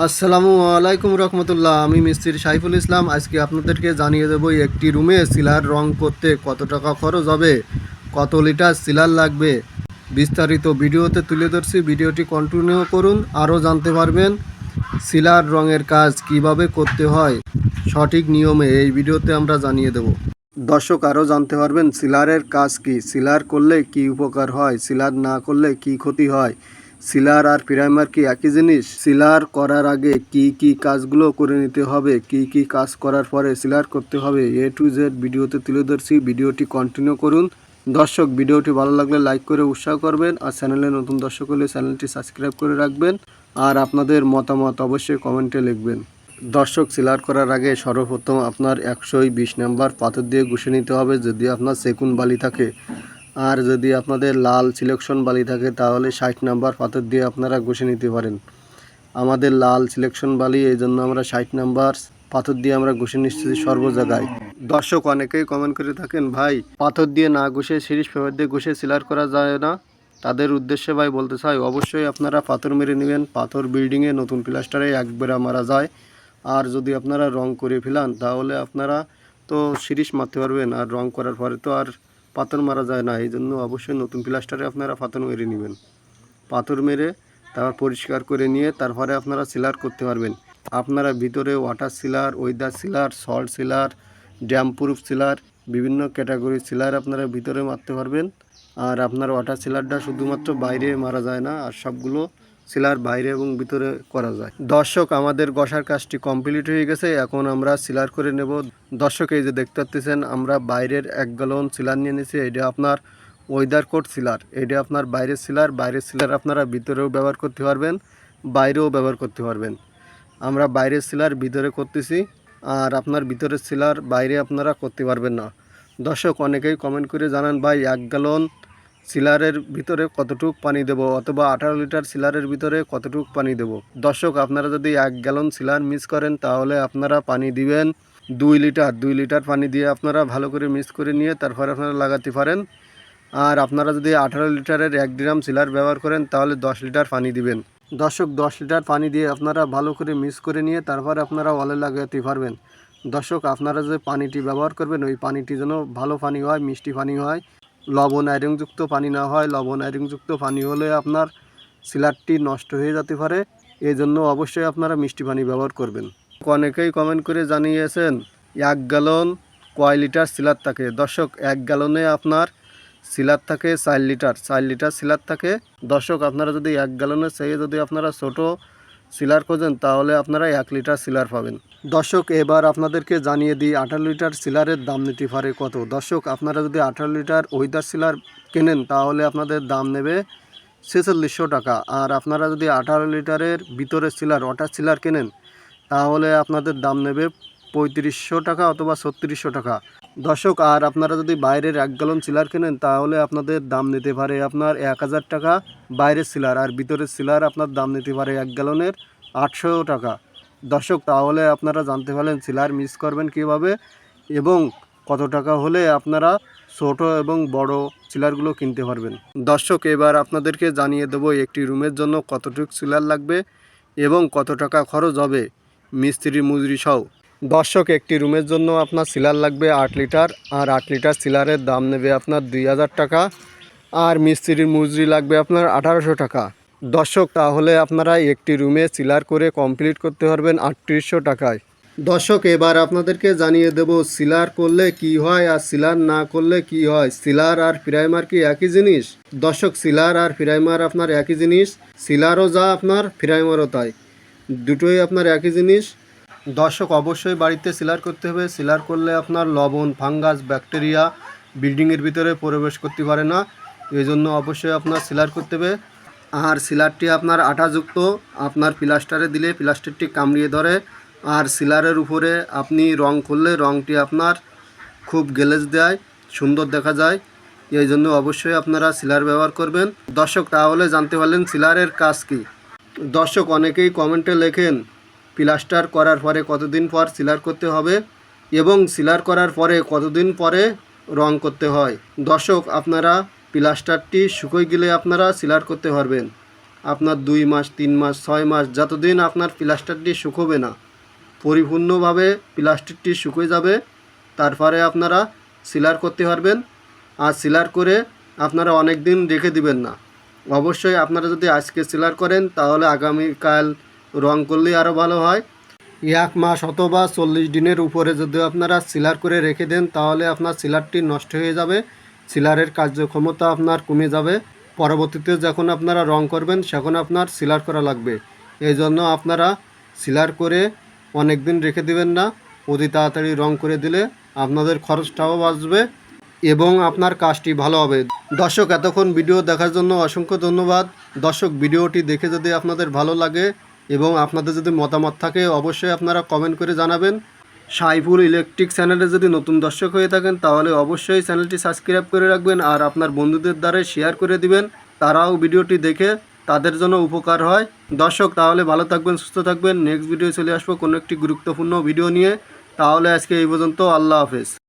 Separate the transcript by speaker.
Speaker 1: আসসালামু আলাইকুম রহমতুল্লাহ, আমি মিস্ত্রি সাইফুল ইসলাম। আজকে আপনাদেরকে জানিয়ে দেবো একটি রুমে সিলার রং করতে কত টাকা খরচ হবে, কত লিটার সিলার লাগবে। বিস্তারিত ভিডিওতে তুলে ধরছি, ভিডিওটি কন্টিনিউ করুন, আরও জানতে পারবেন সিলার রঙের কাজ কীভাবে করতে হয়। সঠিক নিয়মে এই ভিডিওতে আমরা জানিয়ে দেব। দর্শক, আরও জানতে পারবেন সিলারের কাজ কি সিলার করলে কি উপকার হয় সিলার না করলে কি ক্ষতি হয়। সিলার আর প্রাইমার কি একই জিনিস? সিলার করার আগে কি কি কাজগুলো করে নিতে হবে? কি কি কাজ করার পরে সিলার করতে হবে? এ টু জেড ভিডিওতে তুলে ধরছি। ভিডিওটি কন্টিনিউ করুন। দর্শক, ভিডিওটি ভালো লাগলে লাইক করে উৎসাহ করবেন আর চ্যানেলে নতুন দর্শক হলে চ্যানেলটি সাবস্ক্রাইব করে রাখবেন আর আপনাদের মতামত অবশ্যই কমেন্টে লিখবেন। দর্শক, সিলার করার আগে সর্বপ্রথম আপনার একশোই বিশ নাম্বার পাথর দিয়ে ঘুষে নিতে হবে। যদি আপনার সেকুন বালি থাকে আর যদি আপনাদের লাল সিলেকশন বালি থাকে, তাহলে ষাট নাম্বার পাথর দিয়ে আপনারা ঘষে নিতে পারেন। আমাদের লাল সিলেকশন বালি, এই জন্য আমরা ষাট নাম্বার পাথর দিয়ে আমরা ঘষে নিচ্ছি সর্ব জায়গায়। দর্শক অনেকেই কমেন্ট করে থাকেন, ভাই, পাথর দিয়ে না ঘষে সিরিজ পেপার দিয়ে ঘষে সিলার করা যায় না? তাদের উদ্দেশ্যে ভাই বলতে চাই, অবশ্যই আপনারা পাথর মেরে নেবেন। পাথর বিল্ডিংয়ে নতুন প্লাস্টারে একবেরা মারা যায়। আর যদি আপনারা রং করে ফেলান, তাহলে আপনারা তো সিরিজ মারতে পারবেন। আর রং করার পরে তো আর পাথর মারা যায় না এই জন্য অবশ্যই নতুন প্লাস্টারে আপনারা পাথর মেরে নেবেন। পাথর মেরে তারপর পরিষ্কার করে নিয়ে তারপরে আপনারা সিলার করতে পারবেন। আপনারা ভিতরে water sealer weather sealer salt sealer damp proof sealer বিভিন্ন ক্যাটাগরি সিলার আপনারা ভিতরে মারতে পারবেন। আর আপনার ওয়াটার সিলারটা শুধুমাত্র বাইরে মারা যায় না, আর সবগুলো সিলার বাইরে এবং ভিতরে করা যায়। দর্শক, আমাদের গসার কাজটি কমপ্লিট হয়ে গেছে। এখন আমরা সিলার করে নেব। দর্শক, এই যে দেখতে পাচ্ছেন আমরা বাইরের এক গ্যালন সিলার নিয়ে নিয়েছি। এটা আপনার ওয়েদার কোট সিলার এটা আপনার বাইরের সিলার বাইরের সিলার আপনারা ভিতরেও ব্যবহার করতে পারবেন, বাইরেও ব্যবহার করতে পারবেন। আমরা বাইরের সিলার ভিতরে করতেছি, আর আপনার ভিতরের সিলার বাইরে আপনারা করতে পারবেন না। দর্শক, অনেকেই কমেন্ট করে জানান, ভাই, এক গ্যালন সিলারের ভিতরে কতটুক পানি দেব অথবা আঠারো লিটার সিলারের ভিতরে কতটুক পানি দেব? দর্শক, আপনারা যদি এক গ্যালন সিলার মিক্স করেন, তাহলে আপনারা পানি দিবেন দুই লিটার। দুই লিটার পানি দিয়ে আপনারা ভালো করে মিক্স করে নিয়ে তারপরে আপনারা লাগাতে পারেন। আর আপনারা যদি আঠারো লিটারের এক ড্রাম সিলার ব্যবহার করেন, তাহলে দশ লিটার পানি দিবেন। দর্শক, দশ লিটার পানি দিয়ে আপনারা ভালো করে মিক্স করে নিয়ে তারপরে আপনারা ওয়ালে লাগাতে পারবেন। দর্শক, আপনারা যে পানিটি ব্যবহার করবেন, ওই পানিটি যেন ভালো পানি হয়, মিষ্টি পানি হয়। লবণ আয়রনযুক্ত পানি না হয়। লবণ আয়রনযুক্ত পানি হলে আপনার সিলারটি নষ্ট হয়ে যেতে পারে। এই জন্য অবশ্যই আপনারা মিষ্টি পানি ব্যবহার করবেন। অনেকেই কমেন্ট করে জানিয়েছেন, এক গ্যালন কয় লিটার সিলার থাকে? দর্শক, এক গ্যালনে আপনার সিলার থাকে চার লিটার চার লিটার সিলার থাকে। দর্শক, আপনারা যদি এক গ্যালনের চেয়ে যদি আপনারা ছোট সিলার খোঁজেন, তাহলে আপনারা এক লিটার সিলার পাবেন। দর্শক, এবার আপনাদেরকে জানিয়ে দিই, আঠারো লিটার সিলারের দাম নিতে পারে কত? দর্শক, আপনারা যদি আঠারো লিটার ওয়েদার সিলার কেনেন, তাহলে আপনাদের দাম নেবে ছেচল্লিশশো টাকা। আর আপনারা যদি আঠারো লিটারের ভিতরে সিলার ওয়াটার সিলার কেনেন, তাহলে আপনাদের দাম নেবে পঁয়ত্রিশশো টাকা অথবা ছত্রিশশো টাকা। দর্শক, আর আপনারা যদি বাইরের এক গ্যালন সিলার কেনেন, তাহলে আপনাদের দাম নিতে পারে আপনার এক হাজার টাকা। বাইরের সিলার আর ভিতরের সিলার আপনার দাম নিতে পারে এক গ্যালনের আটশো টাকা। দর্শক, তাহলে আপনারা জানতে পারলেন সিলার মিস করবেন কীভাবে এবং কত টাকা হলে আপনারা ছোট এবং বড় সিলারগুলো কিনতে পারবেন। দর্শক, এবার আপনাদেরকে জানিয়ে দেবো একটি রুমের জন্য কতটুকু সিলার লাগবে এবং কত টাকা খরচ হবে। মিস্ত্রি মজুরি সহ। দর্শক, একটি রুমের জন্য আপনার সিলার লাগবে আট লিটার, আর আট লিটার সিলারের দাম নেবে আপনার দুই হাজার টাকা, আর মিস্ত্রির মজুরি লাগবে আপনার আঠারোশো টাকা। দর্শক, তাহলে আপনারা একটি রুমে সিলার করে কমপ্লিট করতে পারবেন আটত্রিশশো টাকায়। দর্শক, এবার আপনাদেরকে জানিয়ে দেব সিলার করলে কি হয় আর সিলার না করলে কি হয়। সিলার আর প্রাইমার কি একই জিনিস? দর্শক, সিলার আর প্রাইমার আপনার একই জিনিস, সিলারও যা আপনার প্রাইমারও তাই। দুটোই আপনার একই জিনিস দর্শক অবশ্যই বাড়িতে সিলার করতে হবে। সিলার করলে আপনার লবণ, ফাঙ্গাস, ব্যাকটেরিয়া বিল্ডিংয়ের ভিতরে প্রবেশ করতে পারে না। এই জন্য অবশ্যই আপনার সিলার করতে হবে। আর সিলারটি আপনার আঠাযুক্ত আপনার প্লাস্টারে দিলে প্লাস্টারটি কামড়িয়ে ধরে। আর সিলারের উপরে আপনি রং করলে রংটি আপনার খুব গ্লেজ দেয়, সুন্দর দেখা যায়। এই জন্য অবশ্যই আপনারা সিলার ব্যবহার করবেন। দর্শক, তাহলে জানতে পারলেন সিলারের কাজ কী। দর্শক, অনেকেই কমেন্টে লেখেন প্লাস্টার করার পরে কতদিন পর সিলার করতে হবে এবং সিলার করার পরে কতদিন পরে রং করতে হয়? দর্শক, আপনারা প্লাস্টারটি শুকোয় গেলে আপনারা সিলার করতে পারবেন। আপনার দুই মাস, তিন মাস, ছয় মাস, যতদিন আপনার প্লাস্টারটি শুকোবে না, পরিপূর্ণভাবে প্লাস্টিকটি শুকিয়ে যাবে, তারপরে আপনারা সিলার করতে পারবেন। আর সিলার করে আপনারা অনেক দিন রেখে দিবেন না। অবশ্যই আপনারা যদি আজকে সিলার করেন, তাহলে আগামীকাল রং করলেই আরও ভালো হয়। এক মাস অথবা চল্লিশ দিনের উপরে যদি আপনারা সিলার করে রেখে দেন, তাহলে আপনার সিলারটি নষ্ট হয়ে যাবে। সিলারের কার্যক্ষমতা আপনার কমে যাবে। পরবর্তীতে যখন আপনারা রং করবেন, সেখন আপনার সিলার করা লাগবে। এই জন্য আপনারা সিলার করে অনেক দিন রেখে দিবেন না। অতি তাড়াতাড়ি রং করে দিলে আপনাদের খরচটাও বাঁচবে এবং আপনার কাজটি ভালো হবে। দর্শক, এতক্ষণ ভিডিও দেখার জন্য অসংখ্য ধন্যবাদ। দর্শক, ভিডিওটি দেখে যদি আপনাদের ভালো লাগে এবং আপনাদের যদি মতামত থাকে, অবশ্যই আপনারা কমেন্ট করে জানাবেন। সাইফুল ইলেকট্রিক চ্যানেলে যদি নতুন দর্শক হয়ে থাকেন, তাহলে অবশ্যই চ্যানেলটি সাবস্ক্রাইব করে রাখবেন আর আপনার বন্ধুদের দ্বারা শেয়ার করে দিবেন। তারাও ভিডিওটি দেখে তাদের জন্য উপকার হয়। দর্শক, তাহলে ভালো থাকবেন, সুস্থ থাকবেন। নেক্সট ভিডিও চলে আসব কোনো একটি গুরুত্বপূর্ণ ভিডিও নিয়ে। তাহলে আজকে এই পর্যন্ত, আল্লাহ হাফেজ।